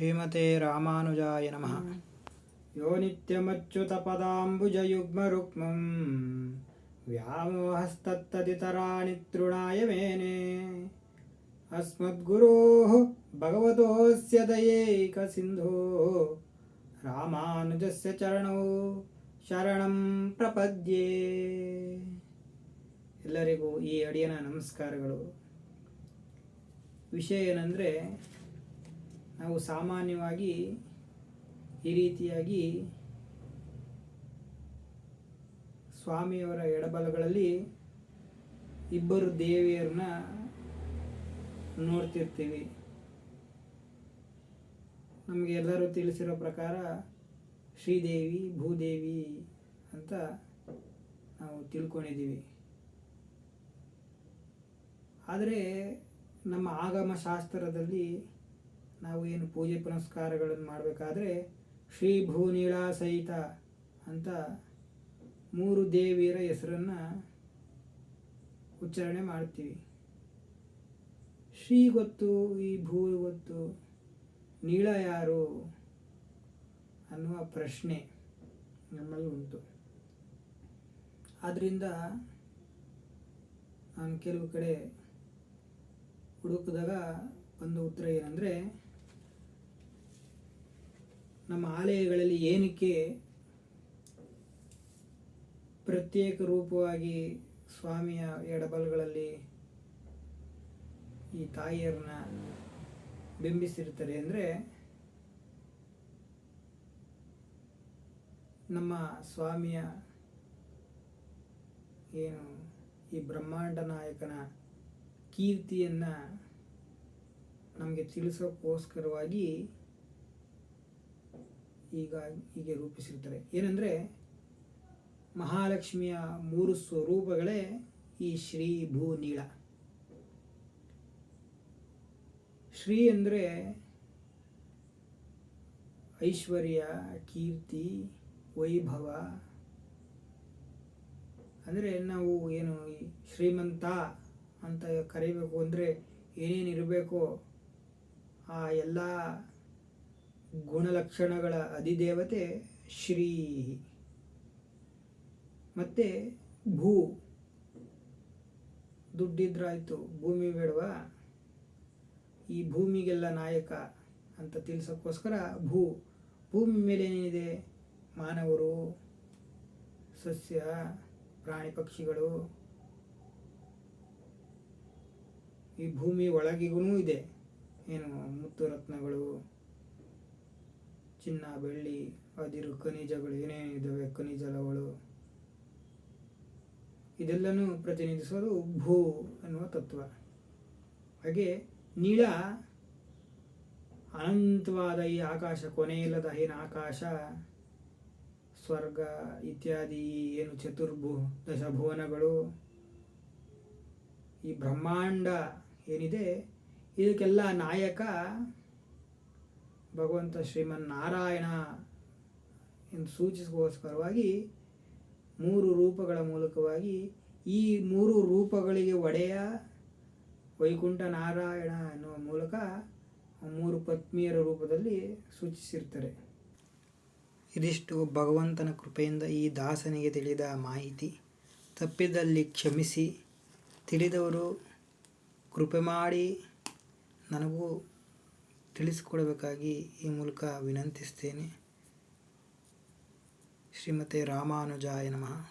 ಶ್ರೀಮತೆ ರಾಮಾನುಜಾಯ ನಮಃ. ಯೋ ನಿತ್ಯಮಚ್ಯುತಪದಾಂಬುಜಯುಗ್ಮರುಕ್ಮಂ ವ್ಯಾಮೋಹಸ್ತತ್ತದಿತರಾಣಿ ನಿತೃಣಾಯ ಮೇನೆ. ಅಸ್ಮದ್ಗುರೋ ಭಗವತೋಸ್ಯ ದಯೈಕಸಿಂಧೋಃ ರಾಮಾನುಜಸ್ಯ ಚರಣೋ ಶರಣಂ ಪ್ರಪದ್ಯೆ. ಎಲ್ಲರಿಗೂ ಈ ಅಡಿಯನ ನಮಸ್ಕಾರಗಳು. ವಿಷಯ ಏನಂದರೆ ನಾವು ಸಾಮಾನ್ಯವಾಗಿ ಈ ರೀತಿಯಾಗಿ ಸ್ವಾಮಿಯವರ ಎಡಬಲಗಳಲ್ಲಿ ಇಬ್ಬರು ದೇವಿಯರನ್ನ ನೋಡ್ತಿರ್ತೀವಿ. ನಮಗೆ ಎಲ್ಲರೂ ತಿಳಿಸಿರೋ ಪ್ರಕಾರ ಶ್ರೀದೇವಿ, ಭೂದೇವಿ ಅಂತ ನಾವು ತಿಳ್ಕೊಂಡಿದ್ದೀವಿ. ಆದರೆ ನಮ್ಮ ಆಗಮ ಶಾಸ್ತ್ರದಲ್ಲಿ ನಾವು ಏನು ಪೂಜೆ ಪುನಸ್ಕಾರಗಳನ್ನು ಮಾಡಬೇಕಾದ್ರೆ ಶ್ರೀ ಭೂನೀಳಾ ಸಹಿತ ಅಂತ ಮೂರು ದೇವಿಯರ ಹೆಸರನ್ನು ಉಚ್ಚಾರಣೆ ಮಾಡ್ತೀವಿ. ಶ್ರೀ ಗೊತ್ತು, ಈ ಭೂ ಗೊತ್ತು, ನೀಳ ಯಾರು ಅನ್ನುವ ಪ್ರಶ್ನೆ ನಮ್ಮಲ್ಲಿ ಉಂಟು. ಆದ್ದರಿಂದ ನಾನು ಕೆಲವು ಕಡೆ ಹುಡುಕಿದಾಗ ಒಂದು ಉತ್ತರ ಏನಂದರೆ ನಮ್ಮ ಆಲಯಗಳಲ್ಲಿ ಏನಕ್ಕೆ ಪ್ರತ್ಯೇಕ ರೂಪವಾಗಿ ಸ್ವಾಮಿಯ ಎಡಬಲ್ಗಳಲ್ಲಿ ಈ ತಾಯಿಯರನ್ನ ಬಿಂಬಿಸಿರ್ತಾರೆ ಅಂದರೆ ನಮ್ಮ ಸ್ವಾಮಿಯ ಏನು ಈ ಬ್ರಹ್ಮಾಂಡ ನಾಯಕನ ಕೀರ್ತಿಯನ್ನು ನಮಗೆ ತಿಳಿಸೋಕ್ಕೋಸ್ಕರವಾಗಿ ಈಗ ಹೀಗೆ ರೂಪಿಸಿರ್ತಾರೆ ಏನಂದರೆ, ಮಹಾಲಕ್ಷ್ಮಿಯ ಮೂರು ಸ್ವರೂಪಗಳೇ ಈ ಶ್ರೀ ಭೂ ನೀಳ ಶ್ರೀ ಅಂದರೆ ಐಶ್ವರ್ಯ, ಕೀರ್ತಿ, ವೈಭವ. ಅಂದರೆ ನಾವು ಏನು ಶ್ರೀಮಂತ ಅಂತ ಕರೀಬೇಕು ಅಂದರೆ ಏನೇನಿರಬೇಕೋ ಆ ಎಲ್ಲ ಗುಣಲಕ್ಷಣಗಳ ಅಧಿದೇವತೆ ಶ್ರೀ. ಮತ್ತು ಭೂ. ದುಡ್ಡಿದ್ರಾಯ್ತು, ಭೂಮಿ ಬೇಡವಾ? ಈ ಭೂಮಿಗೆಲ್ಲ ನಾಯಕ ಅಂತ ತಿಳಿಸೋಕ್ಕೋಸ್ಕರ ಭೂ. ಭೂಮಿ ಮೇಲೆ ಏನಿದೆ? ಮಾನವರು, ಸಸ್ಯ, ಪ್ರಾಣಿ ಪಕ್ಷಿಗಳು. ಈ ಭೂಮಿ ಒಳಗಿಗೂ ಇದೆ. ಏನು ಮುತ್ತು ರತ್ನಗಳು ಚಿನ್ನ, ಬೆಳ್ಳಿ, ಅದಿರು, ಖನಿಜಗಳು ಏನೇನಿದ್ದಾವೆ ಖನಿಜಲಗಳು. ಇದೆಲ್ಲನೂ ಪ್ರತಿನಿಧಿಸೋದು ಭೂ ಅನ್ನುವ ತತ್ವ. ಹಾಗೆ ನೀಳ, ಅನಂತವಾದ ಈ ಆಕಾಶ, ಕೊನೆಯಿಲ್ಲದ ಏನು ಆಕಾಶ, ಸ್ವರ್ಗ ಇತ್ಯಾದಿ, ಏನು ಚತುರ್ಭು, ದಶಭುವನಗಳು, ಈ ಬ್ರಹ್ಮಾಂಡ ಏನಿದೆ, ಇದಕ್ಕೆಲ್ಲ ನಾಯಕ ಭಗವಂತ ಶ್ರೀಮನ್ನಾರಾಯಣ ಎಂದು ಸೂಚಿಸುವಸ್ಕರವಾಗಿ ಮೂರು ರೂಪಗಳ ಮೂಲಕವಾಗಿ ಈ ಮೂರು ರೂಪಗಳಿಗೆ ಒಡೆಯ ವೈಕುಂಠ ನಾರಾಯಣ ಎನ್ನುವ ಮೂಲಕ ಮೂರು ಪತ್ನಿಯರ ರೂಪದಲ್ಲಿ ಸೂಚಿಸಿರ್ತಾರೆ ಇದಿಷ್ಟು ಭಗವಂತನ ಕೃಪೆಯಿಂದ ಈ ದಾಸನಿಗೆ ತಿಳಿದ ಮಾಹಿತಿ. ತಪ್ಪಿದಲ್ಲಿ ಕ್ಷಮಿಸಿ, ತಿಳಿದವರು ಕೃಪೆ ಮಾಡಿ, ನನಗೂ ತಿಳಿಸಿಕೊಡಬೇಕಾಗಿ ಈ ಮೂಲಕ ವಿನಂತಿಸ್ತೇನೆ. ಶ್ರೀಮತೆ ರಾಮಾನುಜಾಯ ನಮಃ.